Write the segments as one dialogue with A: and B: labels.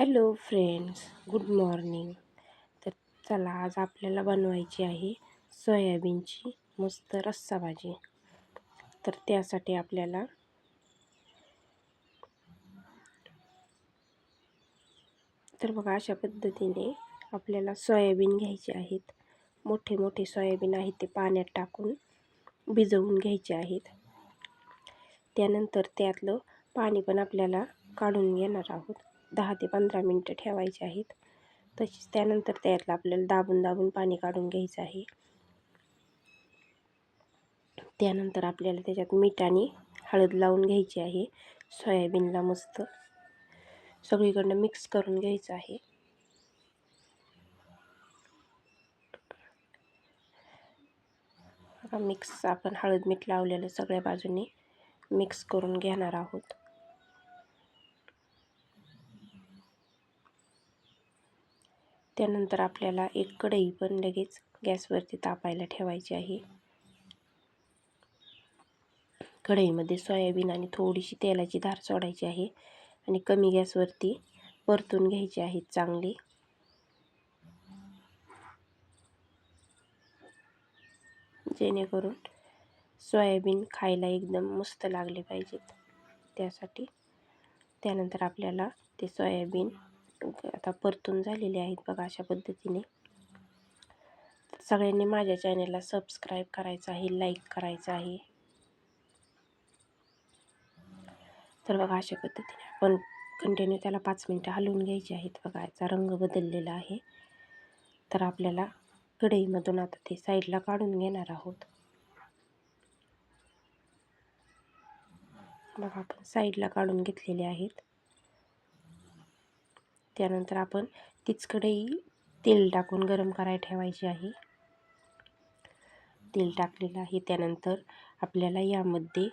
A: Hello friends good morning. तर चला आज आपल्याला बनवायची आहे सोयाबीनची मस्त रस्सा भाजी. तर त्यासाठी आपल्याला तर बघा अशा पद्धतीने आपल्याला सोयाबीन घ्यायचे आहेत. मोठे मोठे सोयाबीन आहेत ते पाण्यात टाकून भिजवून घ्यायचे आहेत. त्यानंतर त्यातलं पाणी पण आपल्याला काढून घेणार आहोत. दहा ते पंधरा मिनटं ठेवायचे आहेत. तसेच त्यानंतर त्यातलं आपल्याला दाबून दाबून पाणी काढून घ्यायचं आहे. त्यानंतर आपल्याला त्याच्यात मीठ आणि हळद लावून घ्यायची आहे. सोयाबीनला मस्त सगळीकडनं मिक्स करून घ्यायचं आहे. मिक्स आपण हळद मीठ लावलेलं सगळ्या बाजूने मिक्स करून घेणार आहोत. त्यानंतर आपल्याला एक कढई पण लगेच गॅसवरती तापायला ठेवायची आहे. कढईमध्ये सोयाबीन आणि थोडीशी तेलाची धार सोडायची आहे आणि कमी गॅसवरती परतून घ्यायची आहे चांगली. जेणेकरून सोयाबीन खायला एकदम मस्त लागले पाहिजेत त्यासाठी. त्यानंतर आपल्याला ते सोयाबीन म्हणजे आता परतून झालेले आहेत बघा अशा पद्धतीने. सगळ्यांनी माझ्या चॅनेलला सबस्क्राईब करायचं आहे लाईक करायचं आहे. तर बघा अशा पद्धतीने आपण कंटिन्यू त्याला पाच मिनटं हलवून घ्यायची आहेत बघा. याचा रंग बदललेला आहे. तर आपल्याला कढईमधून आता ते साईडला काढून घेणार आहोत. बघा आपण साईडला काढून घेतलेले आहेत. त्यानंतर आपण तीच कढई तेल टाकून गरम करायला ठेवायची आहे. तेल टाकलेलं आहे. त्यानंतर आपल्याला यामध्ये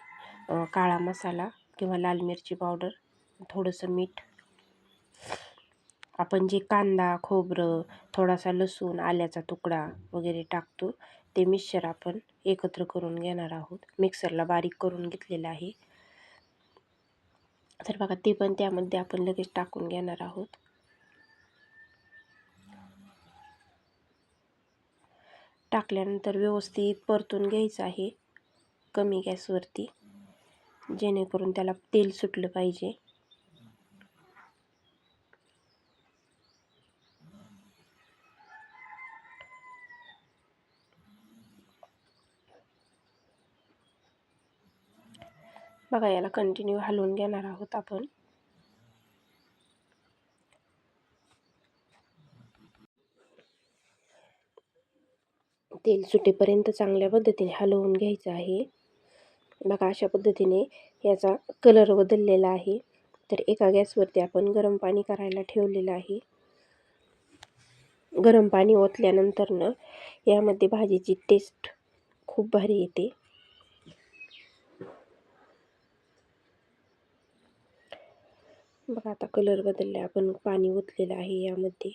A: काळा मसाला किंवा लाल मिरची पावडर थोडंसं मीठ आपण जे कांदा खोबरं थोडासा लसूण आल्याचा तुकडा वगैरे टाकतो ते मिक्सर आपण एकत्र करून घेणार आहोत. मिक्सरला बारीक करून घेतलेलं आहे. तर बघा ते पण त्यामध्ये आपण लगेच टाकून घेणार आहोत. टाकल्यानंतर व्यवस्थित परतून घ्यायचं आहे. कमी गॅसवरती. जेणेकरून त्याला तेल सुटलं पाहिजे. बघा याला कंटिन्यू हलवून घेणार आहोत आपण. तेल सुटेपर्यंत चांगल्या पद्धतीने हलवून घ्यायचं आहे. बघा अशा पद्धतीने याचा कलर बदललेला आहे. तर एका गॅसवरती आपण गरम पाणी करायला ठेवलेलं आहे. गरम पाणी ओतल्यानंतरनं यामध्ये भाजीची टेस्ट खूप भारी येते. बघा आता कलर बदलला आपण पाणी ओतलेलं आहे यामध्ये.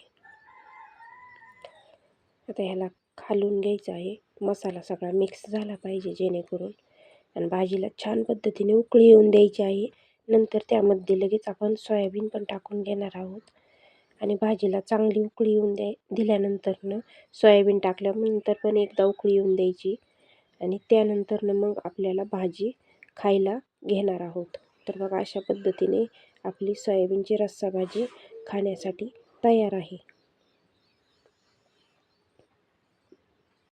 A: आता ह्याला खालून घ्यायचं आहे. मसाला सगळा मिक्स झाला पाहिजे जेणेकरून. आणि भाजीला छान पद्धतीने उकळी येऊन द्यायची आहे. नंतर त्यामध्ये लगेच आपण सोयाबीन पण टाकून घेणार आहोत. आणि भाजीला चांगली उकळी येऊन द्या दिल्यानंतरनं सोयाबीन टाकल्यानंतर पण एकदा उकळी येऊन द्यायची. आणि त्यानंतरनं मग आपल्याला भाजी खायला घेणार आहोत. तर बघा अशा पद्धतीने आपली सोयाबीनची रस्सा भाजी खाण्यासाठी तयार आहे.